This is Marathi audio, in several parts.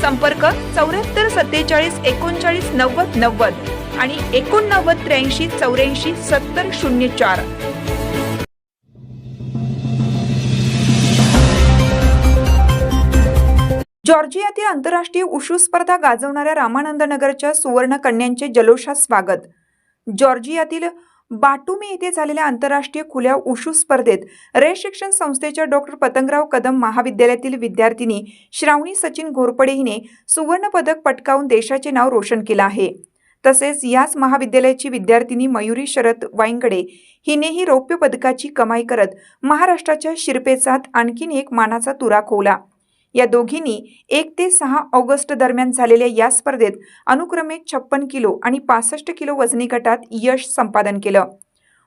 संपर्क चौऱ्याहत्तर सत्तेचाळीस एकोणचाळीस नव्वद नव्वद आणि एकोणनव्वद त्र्याऐंशी चौऱ्याऐंशी सत्तर शून्य चार. जॉर्जियातील आंतरराष्ट्रीय उशू स्पर्धा गाजवणाऱ्या रामानंद नगरच्या सुवर्ण कन्यांचे जल्लोषात स्वागत. जॉर्जियातील बाटुमी येथे झालेल्या आंतरराष्ट्रीय खुल्या उशू स्पर्धेत रे शिक्षण संस्थेच्या डॉक्टर पतंगराव कदम महाविद्यालयातील विद्यार्थिनी श्रावणी सचिन घोरपडे हिने सुवर्णपदक पटकावून देशाचे नाव रोशन केलं आहे. तसेच याच महाविद्यालयाची विद्यार्थिनी मयुरी शरद वाईंगडे हिनेही रौप्य पदकाची कमाई करत महाराष्ट्राच्या शिरपेचात आणखीन एक मानाचा तुरा खोवला. या दोघींनी एक ते सहा ऑगस्ट दरम्यान झालेल्या या स्पर्धेत अनुक्रमे छप्पन किलो आणि पासष्ट किलो वजनी गटात यश संपादन केलं.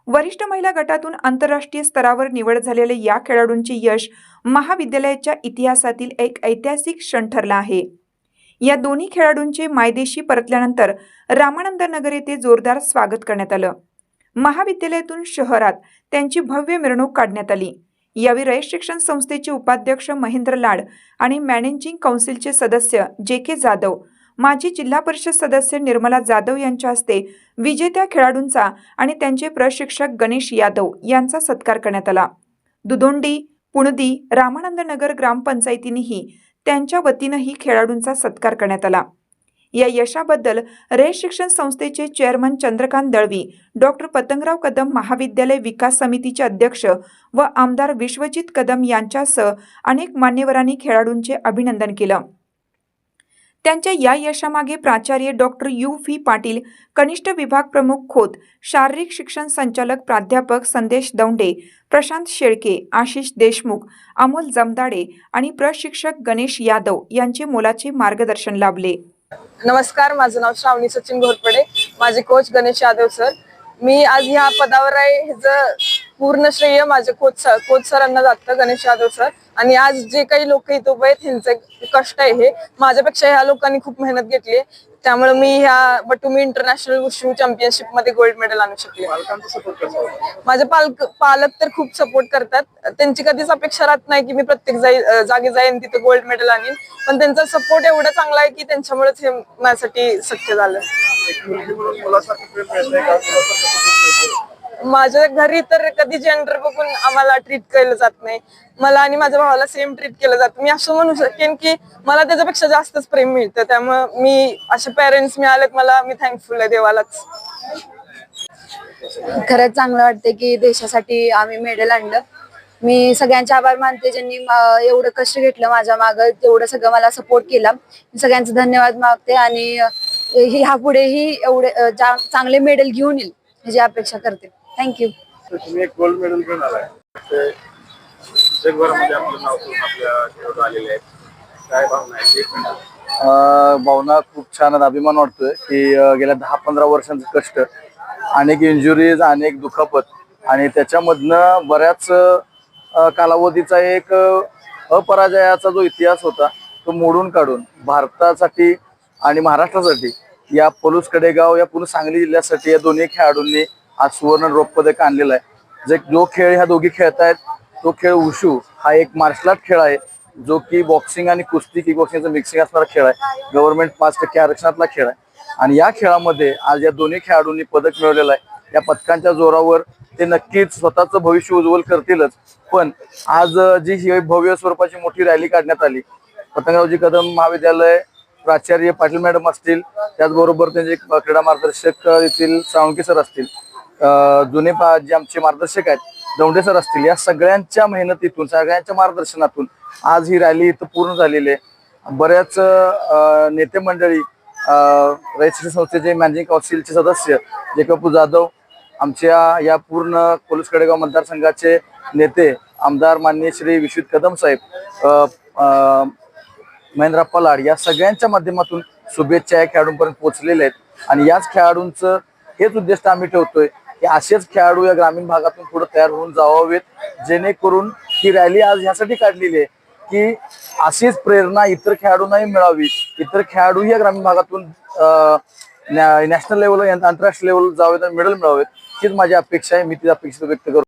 वरिष्ठ महिला गटातून आंतरराष्ट्रीय स्तरावर निवड झालेल्या या खेळाडूंचे यश महाविद्यालयाच्या इतिहासातील एक ऐतिहासिक क्षण ठरला आहे. या दोन्ही खेळाडूंचे मायदेशी परतल्यानंतर रामानंदनगर येथे जोरदार स्वागत करण्यात आलं. महाविद्यालयातून शहरात त्यांची भव्य मिरवणूक काढण्यात आली. यावेळी रयत शिक्षण संस्थेचे उपाध्यक्ष महेंद्र लाड आणि मॅनेजिंग काउन्सिलचे सदस्य जे के जाधव माजी जिल्हा परिषद सदस्य निर्मला जाधव यांच्या हस्ते विजेत्या खेळाडूंचा आणि त्यांचे प्रशिक्षक गणेश यादव यांचा सत्कार करण्यात आला. दुधोंडी पुणदी रामानंद नगर ग्रामपंचायतीनेही त्यांच्या वतीनंही खेळाडूंचा सत्कार करण्यात आला. या यशाबद्दल रे शिक्षण संस्थेचे चेअरमन चंद्रकांत दळवी डॉक्टर पतंगराव कदम महाविद्यालय विकास समितीचे अध्यक्ष व आमदार विश्वजित कदम यांच्यासह अनेक मान्यवरांनी खेळाडूंचे अभिनंदन केलं. त्यांच्या या यशामागे प्राचार्य डॉक्टर यू व्ही पाटील कनिष्ठ विभाग प्रमुख खोत शारीरिक शिक्षण संचालक प्राध्यापक संदेश दौंडे प्रशांत शेळके आशिष देशमुख अमोल जमदाडे आणि प्रशिक्षक गणेश यादव यांचे मोलाचे मार्गदर्शन लाभले. नमस्कार माझं नाव श्रावणी सचिन घोरपडे. माझे कोच गणेश यादव सर मी आज ह्या पदावर आहे. ह्याचं पूर्ण श्रेय माझ्या कोच सर कोच सरांना जातं गणेश यादव सर आणि आज जे काही लोक इथं उभे आहेत ह्यांचे कष्ट आहे हे. माझ्यापेक्षा ह्या लोकांनी खूप मेहनत घेतली आहे. त्यामुळे मी ह्या बटुमी इंटरनॅशनल वुशू चॅम्पियनशिपमध्ये गोल्ड मेडल आणू शकले? माझे पालक पालक तर खूप सपोर्ट करतात. त्यांची कधीच अपेक्षा राहत नाही की मी प्रत्येक जागी जाईन तिथे गोल्ड मेडल आणीन. पण त्यांचा सपोर्ट एवढा चांगला आहे की त्यांच्यामुळेच हे माझ्यासाठी शक्य झालं. माझ्या घरी तर कधी जेंडर बघून आम्हाला ट्रीट केलं जात नाही. मला आणि माझ्या भावाला सेम ट्रीट केलं जातं. मी असं म्हणू शकेन की मला त्याच्यापेक्षा जास्तच प्रेम मिळतं. त्यामुळे मी असे पेरेंट्स मिळालेत मला मी थँकफुल आहे देवालाच. खरंच चांगलं वाटतं की देशासाठी आम्ही मेडल आणलं. मी सगळ्यांचे आभार मानते. ज्यांनी एवढं कष्ट घेतलं माझ्या मागं तेवढं सगळं मला सपोर्ट केला. मी सगळ्यांचा धन्यवाद मागते आणि अं, पुढेही ह्यापुढेही एवढे चांगले मेडल घेऊन येईल. ह्याची अपेक्षा करते. थँक्यू तुम्ही एक गोल्ड मेडल घेऊन आलाय ते जगभरामध्ये आपलं नाव करून आपल्या खेळाडू आलेले आहेत काय भावना आहे? एक मिनिट. अं, भावना खूप छान आणि अभिमान वाटतोय की अं, गेल्या दहा पंधरा वर्षांचं कष्ट अनेक इंजुरीज अनेक दुखापत आणि त्याच्यामधनं बऱ्याच अं, कालावधीचा एक अं, अपराजयाचा जो इतिहास होता तो मोडून काढून भारतासाठी आणि महाराष्ट्रासाठी या पलूस कडेगाव या पूर्ण सांगली जिल्ह्यासाठी या दोन्ही खेळाडूंनी आज सुवर्ण रौप्य पदक आणलेलं आहे. जे जो खेळ ह्या दोघी खेळतायत तो खेळ उशू हा एक मार्शल आर्ट खेळ आहे. जो की बॉक्सिंग आणि कुस्ती किक बॉक्सिंगचं मिक्सिंग असणारा खेळ आहे. गव्हर्नमेंट पाच टक्के आरक्षणातला खेळ आहे. आणि या खेळामध्ये आज या दोन्ही खेळाडूंनी पदक मिळवलेलं आहे. या पदकांच्या जोरावर ते नक्कीच स्वतःचं भविष्य उज्ज्वल करतीलच. पण आज जी भव्य स्वरूपाची मोठी रॅली काढण्यात आली. पतंगरावजी कदम महाविद्यालय प्राचार्य पाटील मॅडम असतील. त्याचबरोबर त्यांचे क्रीडा मार्गदर्शक येथील साळुंके सर असतील. जुने जे आमचे मार्गदर्शक आहेत दौंडे सर असतील या सगळ्यांच्या मेहनतीतून सगळ्यांच्या मार्गदर्शनातून आज ही रॅली इथं पूर्ण झालेली आहे. बऱ्याच नेते मंडळी अं, रयत संस्थेचे मॅनेजिंग काउन्सिलचे सदस्य जेकपू जाधव आमच्या या पूर्ण कोलूस कडेगाव मतदारसंघाचे नेते आमदार मान्य श्री विश्वित कदम साहेब महेंद्रा पलाड या सगळ्यांच्या माध्यमातून शुभेच्छा या खेळाडूंपर्यंत पोहोचलेल्या आहेत. आणि याच खेळाडूंचं हेच उद्दिष्ट आम्ही ठेवतोय की असेच खेळाडू या ग्रामीण भागातून पुढे तयार होऊन जावावेत जेणेकरून ही रॅली आज ह्यासाठी काढलेली आहे की अशीच प्रेरणा इतर खेळाडूंनाही मिळावी. इतर खेळाडू या ग्रामीण भागातून नॅशनल लेवल आंतरराष्ट्रीय लेवल जावेत आणि मेडल मिळावेत हीच माझी अपेक्षा आहे मी ती अपेक्षा व्यक्त करतो